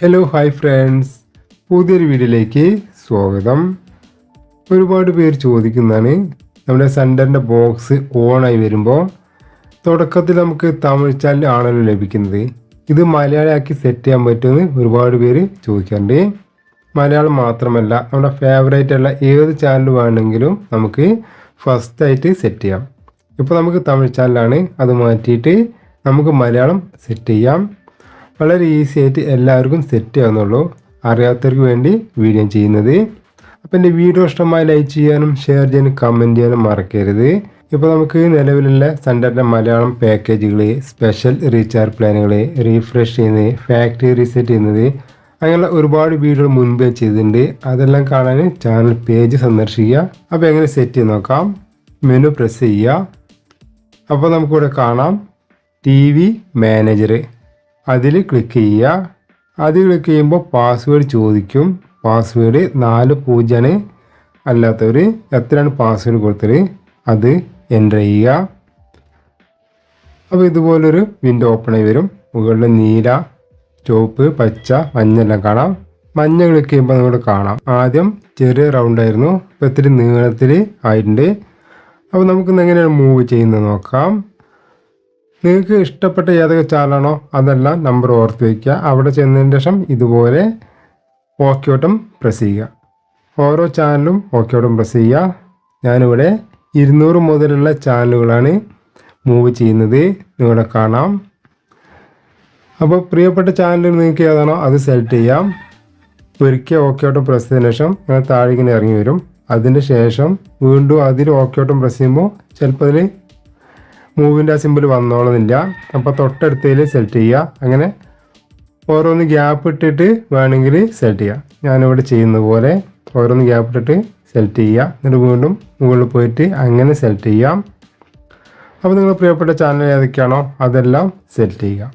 Hello hi friends പുതിയൊരു വീഡിയോയിലേക്ക് സ്വാഗതം. ഒരുപാട് പേര് ചോദിക്കുന്നതാണ് നമ്മുടെ സെന്ററിന്റെ ബോക്സ് ഓണായി വരുമ്പോൾ തുടക്കത്തിൽ നമുക്ക് തമിഴ് ചാനൽ ആണല്ലോ ലഭിക്കുന്നത്. ഇത് മലയാളമാക്കി സെറ്റ് ചെയ്യാൻ പറ്റുമെന്ന് ഒരുപാട് പേര് ചോദിക്കാറുണ്ട്. മലയാളം മാത്രമല്ല നമ്മുടെ ഫേവറേറ്റ് ഉള്ള ഏത് ചാനൽ വേണമെങ്കിലും നമുക്ക് ഫസ്റ്റ് ആയിട്ട് സെറ്റ് ചെയ്യാം. ഇപ്പോൾ നമുക്ക് തമിഴ് ചാനലാണ് അത് മാറ്റിയിട്ട് നമുക്ക് മലയാളം സെറ്റ് ചെയ്യാം. വളരെ ഈസി ആയിട്ട് എല്ലാവർക്കും സെറ്റ് ആവുന്നുള്ളൂ അറിയാത്തവർക്ക് വേണ്ടി വീഡിയോ ചെയ്യുന്നത്. അപ്പോൾ എന്റെ വീഡിയോ ഇഷ്ടമായി ലൈക്ക് ചെയ്യാനും ഷെയർ ചെയ്യാനും കമന്റ് ചെയ്യാനും മറക്കരുത്. ഇപ്പോൾ നമുക്ക് നിലവിലുള്ള സൺഡേന്റെ മലയാളം പാക്കേജുകൾ സ്പെഷ്യൽ റീചാർജ് പ്ലാനുകൾ റീഫ്രഷ് ചെയ്യുന്നത് ഫാക്ടറി റീസെറ്റ് ചെയ്യുന്നത് അങ്ങനെയുള്ള ഒരുപാട് വീഡിയോകൾ മുൻപേ ചെയ്തിട്ടുണ്ട്. അതെല്ലാം കാണാൻ ചാനൽ പേജ് സന്ദർശിക്കുക. അപ്പോൾ എങ്ങനെ സെറ്റ് ചെയ്ത് നോക്കാം. മെനു പ്രസ് ചെയ്യുക. അപ്പോൾ നമുക്കിവിടെ കാണാം. ടി വി മാനേജർ അതിൽ ക്ലിക്ക് ചെയ്യുക. അതിൽ ക്ലിക്ക് ചെയ്യുമ്പോൾ പാസ്വേഡ് ചോദിക്കും. പാസ്വേഡ് നാല് പൂജ്യമാണ് അല്ലാത്തവർ എത്രയാണ് പാസ്വേഡ് കൊടുത്തത്? അത് എന്റർ ചെയ്യുക. അപ്പോൾ ഇതുപോലൊരു വിൻഡോ ഓപ്പൺ ആയി വരും. മുകളിൽ നീല ചുവപ്പ് പച്ച മഞ്ഞ എല്ലാം കാണാം. മഞ്ഞ ക്ലിക്ക് ചെയ്യുമ്പോൾ നമ്മൾ കാണാം. ആദ്യം ചെറിയ റൗണ്ട് ആയിരുന്നു. ഇപ്പോൾ ഇത്തിരി നീളത്തിൽ ആയിട്ടുണ്ട്. അപ്പോൾ നമുക്കിന്ന് എങ്ങനെയാണ് മൂവ് ചെയ്യുന്നത് നോക്കാം. നിങ്ങൾക്ക് ഇഷ്ടപ്പെട്ട ഏതൊക്കെ ചാനലാണോ അതെല്ലാം നമ്പർ ഓർത്ത് വയ്ക്കുക അവിടെ ചെന്നതിന് ശേഷം ഇതുപോലെ ഓക്കെ ഓട്ടം പ്രസ് ചെയ്യുക. ഓരോ ചാനലും ഓക്കെ ഓട്ടം പ്രസ് ചെയ്യുക. ഞാനിവിടെ ഇരുന്നൂറ് മുതലുള്ള ചാനലുകളാണ് മൂവ് ചെയ്യുന്നത്. നിങ്ങളെ കാണാം. അപ്പോൾ പ്രിയപ്പെട്ട ചാനൽ നിങ്ങൾക്ക് ഏതാണോ അത് സെലക്ട് ചെയ്യാം. ഒരിക്കൽ ഓക്കെ ഓട്ടം പ്രസ് ചെയ്തതിന് ശേഷം നിങ്ങൾ താഴെ ഇങ്ങനെ ഇറങ്ങി വരും. അതിന് ശേഷം വീണ്ടും അതിൽ ഓക്കെ ഓട്ടം പ്രസ് ചെയ്യുമ്പോൾ ചിലപ്പോൾ അതിൽ മൂവിന്റെ ആ സിമ്പിൾ വന്നോളുന്നില്ല. അപ്പോൾ തൊട്ടടുത്തതിൽ സെലക്ട് ചെയ്യുക അങ്ങനെ ഓരോന്ന് ഗ്യാപ്പ് ഇട്ടിട്ട് വേണമെങ്കിൽ സെലക്ട് ചെയ്യുക ഞാനിവിടെ ചെയ്യുന്ന പോലെ ഓരോന്ന് ഗ്യാപ്പ് ഇട്ടിട്ട് സെലക്ട് ചെയ്യുക എന്നിട്ട് വീണ്ടും മുകളിൽ പോയിട്ട് അങ്ങനെ സെലക്ട് ചെയ്യാം. അപ്പോൾ നിങ്ങൾ പ്രിയപ്പെട്ട ചാനൽ ഏതൊക്കെയാണോ അതെല്ലാം സെലക്ട് ചെയ്യുക.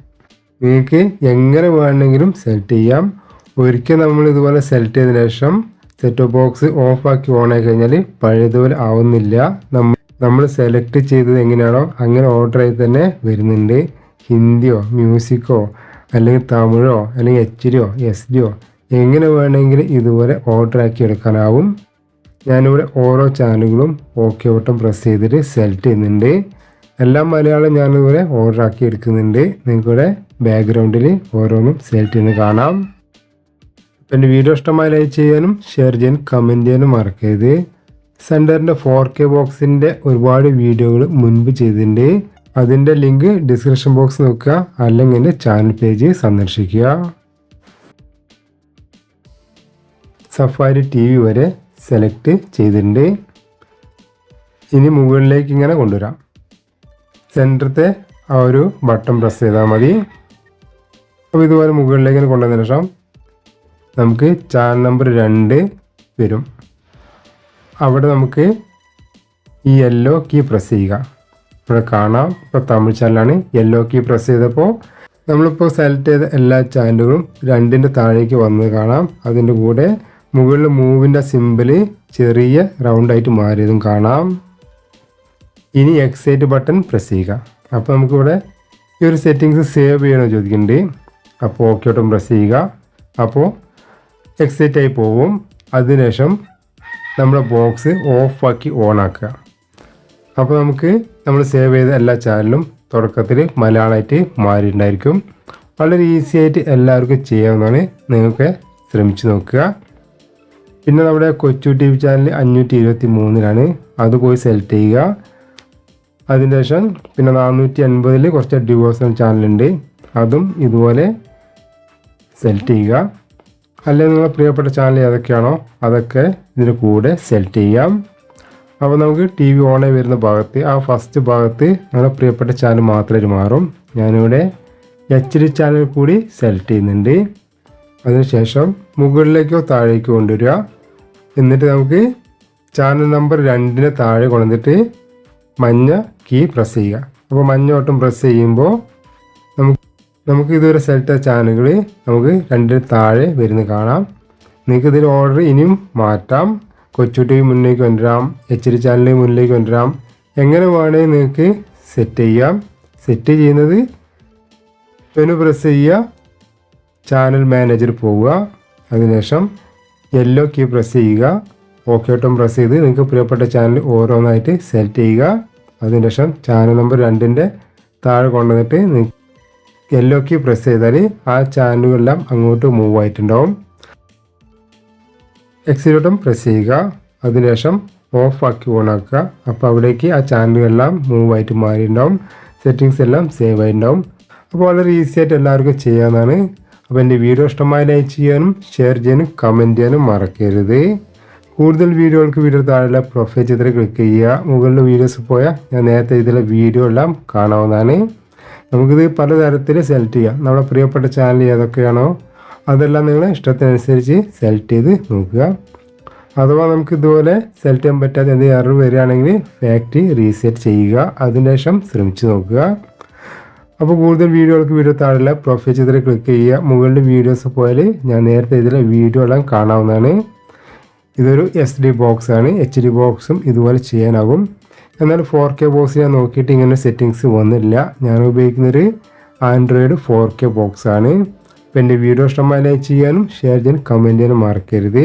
നിങ്ങൾക്ക് എങ്ങനെ വേണമെങ്കിലും സെലക്ട് ചെയ്യാം. ഒരിക്കൽ നമ്മൾ ഇതുപോലെ സെലക്ട് ചെയ്തതിനു ശേഷം സെറ്റ് ബോക്സ് ഓഫാക്കി ഓണായി കഴിഞ്ഞാൽ പഴയതുപോലെ ആവുന്നില്ല. നമ്മൾ നമ്മൾ സെലക്ട് ചെയ്തത് എങ്ങനെയാണോ അങ്ങനെ ഓർഡർ ചെയ്ത് തന്നെ വരുന്നുണ്ട്. ഹിന്ദിയോ മ്യൂസിക്കോ അല്ലെങ്കിൽ തമിഴോ അല്ലെങ്കിൽ എച്ച് ഡിയോ എസ് ഡിയോ എങ്ങനെ വേണമെങ്കിൽ ഇതുപോലെ ഓർഡർ ആക്കി എടുക്കാനാവും. ഞാനിവിടെ ഓരോ ചാനലുകളും ഓക്കെ ബട്ടൺ പ്രസ് ചെയ്തിട്ട് സെലക്ട് ചെയ്യുന്നുണ്ട്. എല്ലാം മലയാളം ഞാനിതുപോലെ ഓർഡർ ആക്കി എടുക്കുന്നുണ്ട്. നിങ്ങൾക്കിവിടെ ബാക്ക്ഗ്രൗണ്ടിൽ ഓരോന്നും സെലക്ട് ചെയ്യുന്നത് കാണാം. എന്റെ വീഡിയോ ഇഷ്ടമായി ലൈക്ക് ചെയ്യാനും ഷെയർ ചെയ്യാനും കമന്റ് ചെയ്യാനും മറക്കരുത്. സെന്ററിന്റെ ഫോർ കെ ബോക്സിന്റെ ഒരുപാട് വീഡിയോകൾ മുൻപ് ചെയ്തിട്ടുണ്ട്. അതിന്റെ ലിങ്ക് ഡിസ്ക്രിപ്ഷൻ ബോക്സ് നോക്കുക. അല്ലെങ്കിൽ എന്റെ ചാനൽ പേജ് സന്ദർശിക്കുക. സഫാരി ടി വി വരെ സെലക്ട് ചെയ്തിട്ടുണ്ട്. ഇനി മുകളിലേക്ക് ഇങ്ങനെ കൊണ്ടുവരാം. സെന്ററത്തെ ആ ഒരു ബട്ടൺ പ്രസ് ചെയ്താൽ മതി. അപ്പോൾ ഇതുപോലെ മുകളിലേക്ക് കൊണ്ടുവന്ന ശേഷം നമുക്ക് ചാനൽ നമ്പർ രണ്ട് വരും. അവിടെ നമുക്ക് ഈ യെല്ലോ കീ പ്രസ് ചെയ്യുക. ഇവിടെ കാണാം. ഇപ്പോൾ തമിഴ് ചാനലാണ് യെല്ലോ കീ പ്രസ് ചെയ്തപ്പോൾ നമ്മളിപ്പോൾ സെലക്ട് ചെയ്ത എല്ലാ ചാനലുകളും രണ്ടിന്റെ താഴേക്ക് വന്നത് കാണാം. അതിന്റെ കൂടെ മുകളിൽ മൂവിന്റെ സിമ്പിൾ ചെറിയ റൗണ്ടായിട്ട് മാറിയതും കാണാം. ഇനി എക്സൈറ്റ് ബട്ടൺ പ്രസ് ചെയ്യുക. അപ്പോൾ നമുക്കിവിടെ ഈ ഒരു സെറ്റിങ്സ് സേവ് ചെയ്യണമെന്ന് ചോദിക്കുന്നുണ്ട്. അപ്പോൾ ഓക്കെ ബട്ടൺ പ്രസ് ചെയ്യുക. അപ്പോൾ എക്സൈറ്റ് ആയി പോവും. അതിനുശേഷം നമ്മുടെ ബോക്സ് ഓഫാക്കി ഓൺ ആക്കുക അപ്പോൾ നമുക്ക് നമ്മൾ സേവ് ചെയ്ത എല്ലാ ചാനലും തുടക്കത്തിൽ മലയാളമായിട്ട് മാറിയിട്ടുണ്ടായിരിക്കും. വളരെ ഈസി ആയിട്ട് എല്ലാവർക്കും ചെയ്യാവുന്നതാണ്. നിങ്ങൾക്ക് ശ്രമിച്ചു നോക്കുക. പിന്നെ നമ്മുടെ കൊച്ചു ടി വി ചാനൽ അഞ്ഞൂറ്റി ഇരുപത്തി മൂന്നിലാണ് അത് പോയി സെലക്ട് ചെയ്യുക. അതിന് ശേഷം പിന്നെ നാനൂറ്റി അൻപതിൽ കുറച്ച് ഡിവോഴ്സൺ ചാനലുണ്ട് അതും ഇതുപോലെ സെലക്ട് ചെയ്യുക. അല്ലെങ്കിൽ നിങ്ങളുടെ പ്രിയപ്പെട്ട ചാനൽ ഏതൊക്കെയാണോ? അതൊക്കെ ഇതിന് കൂടെ സെലക്ട് ചെയ്യാം. അപ്പോൾ നമുക്ക് ടി വി ഓണായി വരുന്ന ഭാഗത്ത് ആ ഫസ്റ്റ് ഭാഗത്ത് നിങ്ങളുടെ പ്രിയപ്പെട്ട ചാനൽ മാത്രമേ മാറും. ഞാനിവിടെ എച്ച് ഡി ചാനൽ കൂടി സെലക്ട് ചെയ്യുന്നുണ്ട്. അതിനുശേഷം മുകളിലേക്കോ താഴേക്കോ കൊണ്ടുവരിക. എന്നിട്ട് നമുക്ക് ചാനൽ നമ്പർ രണ്ടിന് താഴെ കൊണ്ടുവന്നിട്ട് മഞ്ഞ കീ പ്രസ് ചെയ്യുക. അപ്പോൾ മഞ്ഞ ഓട്ടം പ്രസ് ചെയ്യുമ്പോൾ നമുക്ക് ഇതുവരെ സെലക്ട് ചാനലുകൾ നമുക്ക് രണ്ടിന് താഴെ വരുന്ന കാണാം. നിങ്ങൾക്ക് ഇതിൽ ഓർഡർ ഇനിയും മാറ്റാം. കൊച്ചു ടി വി മുന്നിലേക്ക് കൊണ്ടുവരാം. എച്ച് ഡി ചാനൽ മുന്നിലേക്ക് കൊണ്ടുവരാം. എങ്ങനെ വേണമെങ്കിൽ നിങ്ങൾക്ക് സെറ്റ് ചെയ്യാം. സെറ്റ് ചെയ്യുന്നത് മെനു പ്രസ് ചെയ്യുക. ചാനൽ മാനേജർ പോവുക. അതിനുശേഷം യെല്ലോ കീ പ്രസ് ചെയ്യുക. ഓക്കെ ഓട്ടം പ്രസ് ചെയ്ത് നിങ്ങൾക്ക് പ്രിയപ്പെട്ട ചാനൽ ഓരോന്നായിട്ട് സെലക്ട് ചെയ്യുക. അതിനുശേഷം ചാനൽ നമ്പർ രണ്ടിന്റെ താഴെ കൊണ്ടുവന്നിട്ട് യെല്ലോ കീ പ്രസ് ചെയ്താൽ ആ ചാനലുകളെല്ലാം അങ്ങോട്ട് മൂവ് ആയിട്ടുണ്ടാവും. എക്സിലോട്ടും പ്രസ് ചെയ്യുക. അതിനുശേഷം ഓഫ് ആക്കി ഓൺ ആക്കുക. അപ്പോൾ അവിടേക്ക് ആ ചാനലുകളെല്ലാം മൂവ് ആയിട്ട് മാറിയിട്ടുണ്ടാവും. സെറ്റിങ്സ് എല്ലാം സേവ് ആയിട്ടുണ്ടാവും. അപ്പോൾ വളരെ ഈസി ആയിട്ട് എല്ലാവർക്കും ചെയ്യാവുന്നതാണ്. അപ്പോൾ എന്റെ വീഡിയോ ഇഷ്ടമായി ലൈക്ക് ചെയ്യാനും ഷെയർ ചെയ്യാനും കമന്റ് ചെയ്യാനും മറക്കരുത്. കൂടുതൽ വീഡിയോകൾക്ക് വീഡിയോ താഴെ പ്രൊഫൈൽ ചിത്രം ക്ലിക്ക് ചെയ്യുക. മുകളിൽ വീഡിയോസ് പോയാൽ ഞാൻ നേരത്തെ ഇതിലെ വീഡിയോ എല്ലാം കാണാവുന്നതാണ്. നമുക്കിത് പലതരത്തിൽ സെലക്ട് ചെയ്യാം. നമ്മുടെ പ്രിയപ്പെട്ട ചാനൽ ഏതൊക്കെയാണോ അതെല്ലാം നിങ്ങൾ ഇഷ്ടത്തിനനുസരിച്ച് സെലക്ട് ചെയ്ത് നോക്കുക. അഥവാ നമുക്ക് ഇതുപോലെ സെലക്ട് ചെയ്യാൻ പറ്റാത്ത എന്തെങ്കിലും എറർ വരികയാണെങ്കിൽ ഫാക്ടറി റീസെറ്റ് ചെയ്യുക. അതിനുശേഷം ശ്രമിച്ചു നോക്കുക. അപ്പോൾ കൂടുതൽ വീഡിയോകൾക്ക് വീഡിയോ താഴെ പ്രൊഫൈൽ ചിത്രം ക്ലിക്ക് ചെയ്യുക. മുകളിൽ വീഡിയോസ് പോയാൽ ഞാൻ നേരത്തെ ഇതിലെ വീഡിയോ എല്ലാം കാണാവുന്നതാണ്. ഇതൊരു എസ് ഡി ബോക്സാണ് എച്ച് ഡി ബോക്സും ഇതുപോലെ ചെയ്യാനാകും. എന്നാൽ ഫോർ കെ ബോക്സ് ഞാൻ നോക്കിയിട്ട് ഇങ്ങനെ സെറ്റിങ്സ് വന്നില്ല. ഞാൻ ഉപയോഗിക്കുന്നൊരു ആൻഡ്രോയിഡ് ഫോർ കെ ബോക്സാണ് അപ്പോൾ എന്റെ വീഡിയോ ഇഷ്ടമായി ലൈക്ക് ചെയ്യാനും ഷെയർ ചെയ്യാനും കമന്റ് ചെയ്യാനും മറക്കരുത്.